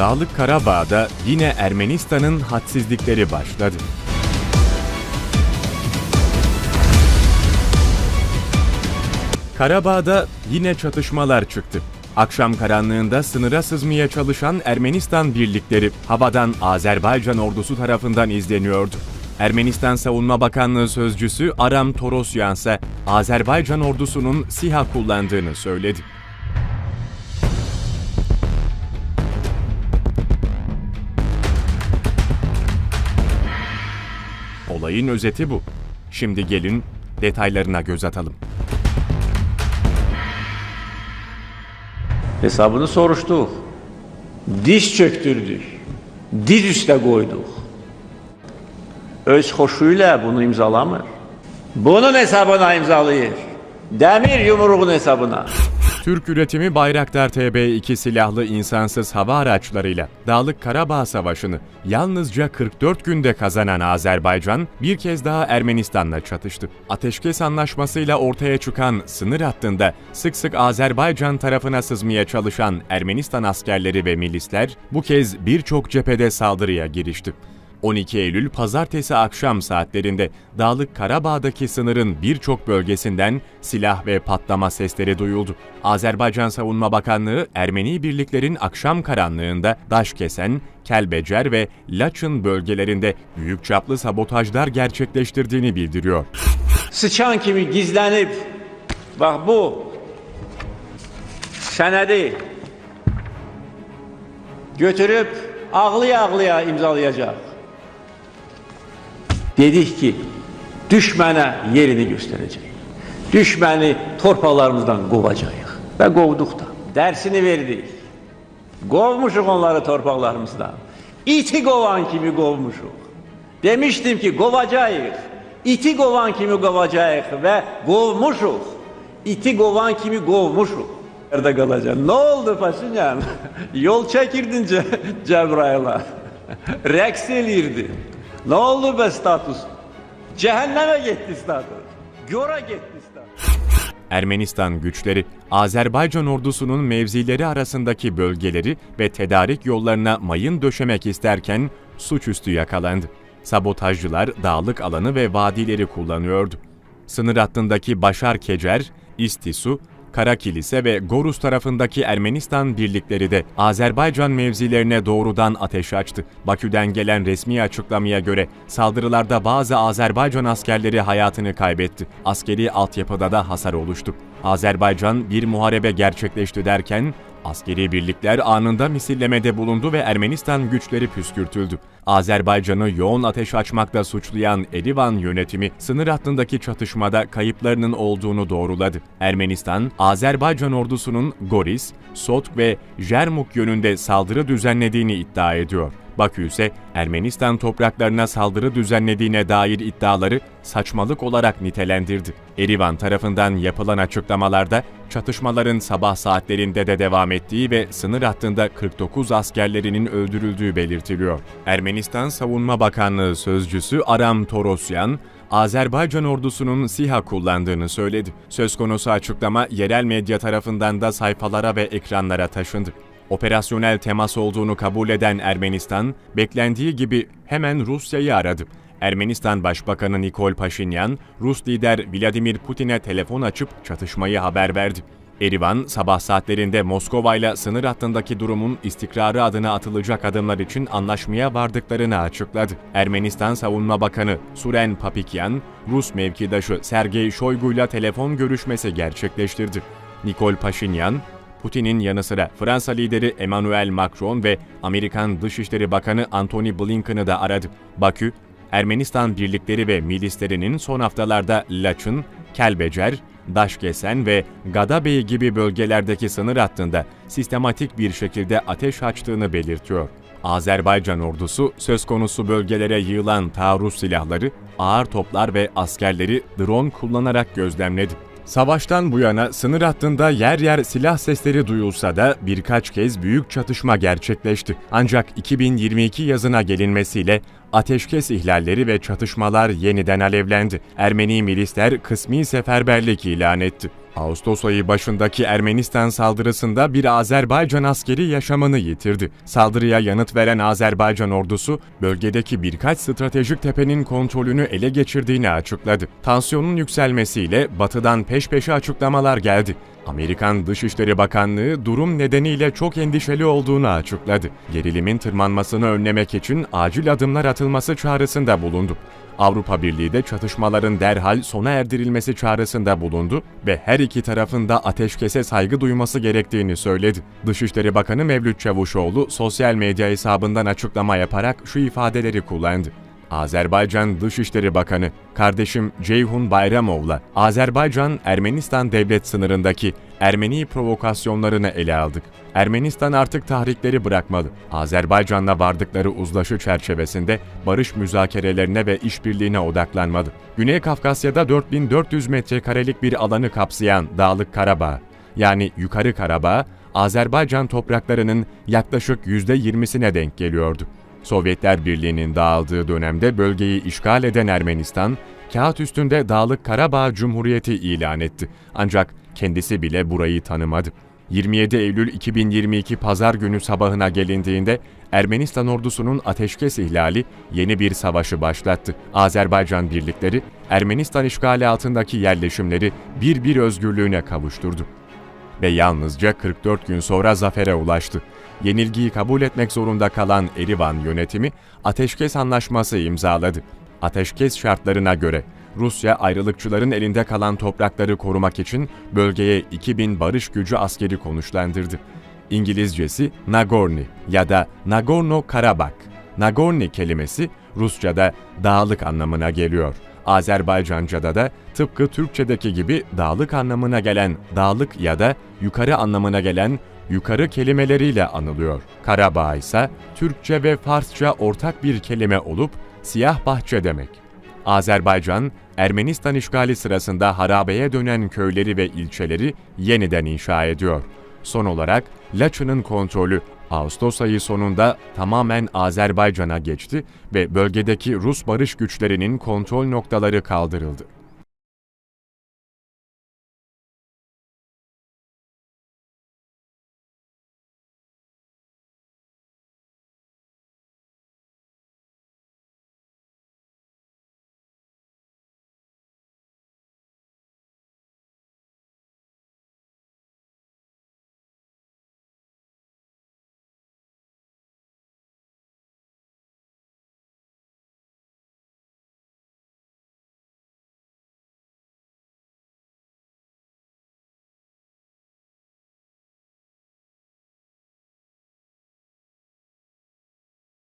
Dağlık Karabağ'da yine Ermenistan'ın hadsizlikleri başladı. Karabağ'da yine çatışmalar çıktı. Akşam karanlığında sınıra sızmaya çalışan Ermenistan birlikleri havadan Azerbaycan ordusu tarafından izleniyordu. Ermenistan Savunma Bakanlığı sözcüsü Aram Torosyan ise Azerbaycan ordusunun SİHA kullandığını söyledi. Olayın özeti bu. Şimdi gelin detaylarına göz atalım. Hesabını soruştuk. Diz çöktürdük. Diz üste koyduk. Öz hoşuyla bunu imzalamır. Bunun hesabına imzalayır. Demir yumruğun hesabına. Türk üretimi Bayraktar TB2 silahlı insansız hava araçlarıyla Dağlık Karabağ Savaşı'nı yalnızca 44 günde kazanan Azerbaycan bir kez daha Ermenistan'la çatıştı. Ateşkes anlaşmasıyla ortaya çıkan sınır hattında sık sık Azerbaycan tarafına sızmaya çalışan Ermenistan askerleri ve milisler bu kez birçok cephede saldırıya girişti. 12 Eylül pazartesi akşam saatlerinde Dağlık Karabağ'daki sınırın birçok bölgesinden silah ve patlama sesleri duyuldu. Azerbaycan Savunma Bakanlığı Ermeni birliklerin akşam karanlığında Daşkesen, Kelbecer ve Laçın bölgelerinde büyük çaplı sabotajlar gerçekleştirdiğini bildiriyor. Sıçan kimi gizlenip bak bu senedi götürüp ağlıya ağlıya imzalayacak. Dedik ki, düşmənə yerini göstərəcək. Düşməni torpaqlarımızdan qovacaq və qovduq da. Dərsini verdik. Qovmuşuq onları torpaqlarımızdan. İti qovan kimi qovmuşuq. Demişdim ki, qovacağıq. İti qovan kimi qovacağıq və qovmuşuq. İti qovan kimi qovmuşuq. Nerede kalacaksın? Ne oldu Paşinyan? Yol çekirdin Cebrail'a. Reks elirdin. Ne oldu be status? Cehenneme gitti status. Göre gitti status. Ermenistan güçleri Azerbaycan ordusunun mevzileri arasındaki bölgeleri ve tedarik yollarına mayın döşemek isterken suçüstü yakalandı. Sabotajcılar dağlık alanı ve vadileri kullanıyordu. Sınır hattındaki Başar Kecer, İstisu, Karakilise ve Gorus tarafındaki Ermenistan birlikleri de Azerbaycan mevzilerine doğrudan ateş açtı. Bakü'den gelen resmi açıklamaya göre saldırılarda bazı Azerbaycan askerleri hayatını kaybetti. Askeri altyapıda da hasar oluştu. Azerbaycan bir muharebe gerçekleşti derken askeri birlikler anında misillemede bulundu ve Ermenistan güçleri püskürtüldü. Azerbaycan'ı yoğun ateş açmakla suçlayan Erivan yönetimi sınır hattındaki çatışmada kayıplarının olduğunu doğruladı. Ermenistan, Azerbaycan ordusunun Goris, Sotk ve Jermuk yönünde saldırı düzenlediğini iddia ediyor. Bakü ise Ermenistan topraklarına saldırı düzenlediğine dair iddiaları saçmalık olarak nitelendirdi. Erivan tarafından yapılan açıklamalarda çatışmaların sabah saatlerinde de devam ettiği ve sınır hattında 49 askerlerinin öldürüldüğü belirtiliyor. Ermenistan Savunma Bakanlığı sözcüsü Aram Torosyan, Azerbaycan ordusunun SİHA kullandığını söyledi. Söz konusu açıklama yerel medya tarafından da sayfalara ve ekranlara taşındı. Operasyonel temas olduğunu kabul eden Ermenistan, beklendiği gibi hemen Rusya'yı aradı. Ermenistan Başbakanı Nikol Paşinyan, Rus lider Vladimir Putin'e telefon açıp çatışmayı haber verdi. Erivan, sabah saatlerinde Moskova ile sınır hattındaki durumun istikrarı adına atılacak adımlar için anlaşmaya vardıklarını açıkladı. Ermenistan Savunma Bakanı Suren Papikyan, Rus mevkidaşı Sergey Shoigu ile telefon görüşmesi gerçekleştirdi. Nikol Paşinyan, Putin'in yanı sıra Fransa lideri Emmanuel Macron ve Amerikan Dışişleri Bakanı Antony Blinken'ı da aradı. Bakü, Ermenistan birlikleri ve milislerinin son haftalarda Laçın, Kelbecer, Daşkesen ve Gadabey gibi bölgelerdeki sınır hattında sistematik bir şekilde ateş açtığını belirtiyor. Azerbaycan ordusu söz konusu bölgelere yığılan taarruz silahları, ağır toplar ve askerleri drone kullanarak gözlemledi. Savaştan bu yana sınır hattında yer yer silah sesleri duyulsa da birkaç kez büyük çatışma gerçekleşti. Ancak 2022 yazına gelinmesiyle Ateşkes ihlalleri ve çatışmalar yeniden alevlendi. Ermeni milisler kısmi seferberlik ilan etti. Ağustos ayı başındaki Ermenistan saldırısında bir Azerbaycan askeri yaşamını yitirdi. Saldırıya yanıt veren Azerbaycan ordusu bölgedeki birkaç stratejik tepenin kontrolünü ele geçirdiğini açıkladı. Tansiyonun yükselmesiyle batıdan peş peşe açıklamalar geldi. Amerikan Dışişleri Bakanlığı durum nedeniyle çok endişeli olduğunu açıkladı. Gerilimin tırmanmasını önlemek için acil adımlar atılması çağrısında bulundu. Avrupa Birliği de çatışmaların derhal sona erdirilmesi çağrısında bulundu ve her iki tarafında ateşkese saygı duyması gerektiğini söyledi. Dışişleri Bakanı Mevlüt Çavuşoğlu sosyal medya hesabından açıklama yaparak şu ifadeleri kullandı. Azerbaycan Dışişleri Bakanı kardeşim Ceyhun Bayramov'la Azerbaycan-Ermenistan devlet sınırındaki Ermeni provokasyonlarını ele aldık. Ermenistan artık tahrikleri bırakmalı. Azerbaycan'la vardıkları uzlaşı çerçevesinde barış müzakerelerine ve işbirliğine odaklanmalı. Güney Kafkasya'da 4400 metrekarelik bir alanı kapsayan Dağlık Karabağ, yani Yukarı Karabağ, Azerbaycan topraklarının yaklaşık %20'sine denk geliyordu. Sovyetler Birliği'nin dağıldığı dönemde bölgeyi işgal eden Ermenistan, kağıt üstünde Dağlık Karabağ Cumhuriyeti ilan etti. Ancak kendisi bile burayı tanımadı. 27 Eylül 2022 Pazar günü sabahına gelindiğinde Ermenistan ordusunun ateşkes ihlali yeni bir savaşı başlattı. Azerbaycan birlikleri Ermenistan işgali altındaki yerleşimleri bir bir özgürlüğüne kavuşturdu. Ve yalnızca 44 gün sonra zafere ulaştı yenilgiyi kabul etmek zorunda kalan Erivan yönetimi ateşkes anlaşması imzaladı. Ateşkes şartlarına göre Rusya ayrılıkçıların elinde kalan toprakları korumak için bölgeye 2000 barış gücü askeri konuşlandırdı. İngilizcesi Nagorny ya da Nagorno-Karabakh. Nagorny kelimesi Rusça'da dağlık anlamına geliyor. Azerbaycanca'da da tıpkı Türkçedeki gibi dağlık anlamına gelen dağlık ya da yukarı anlamına gelen yukarı kelimeleriyle anılıyor. Karabağ ise Türkçe ve Farsça ortak bir kelime olup siyah bahçe demek. Azerbaycan, Ermenistan işgali sırasında harabeye dönen köyleri ve ilçeleri yeniden inşa ediyor. Son olarak Laçı'nın kontrolü Ağustos ayı sonunda tamamen Azerbaycan'a geçti ve bölgedeki Rus barış güçlerinin kontrol noktaları kaldırıldı.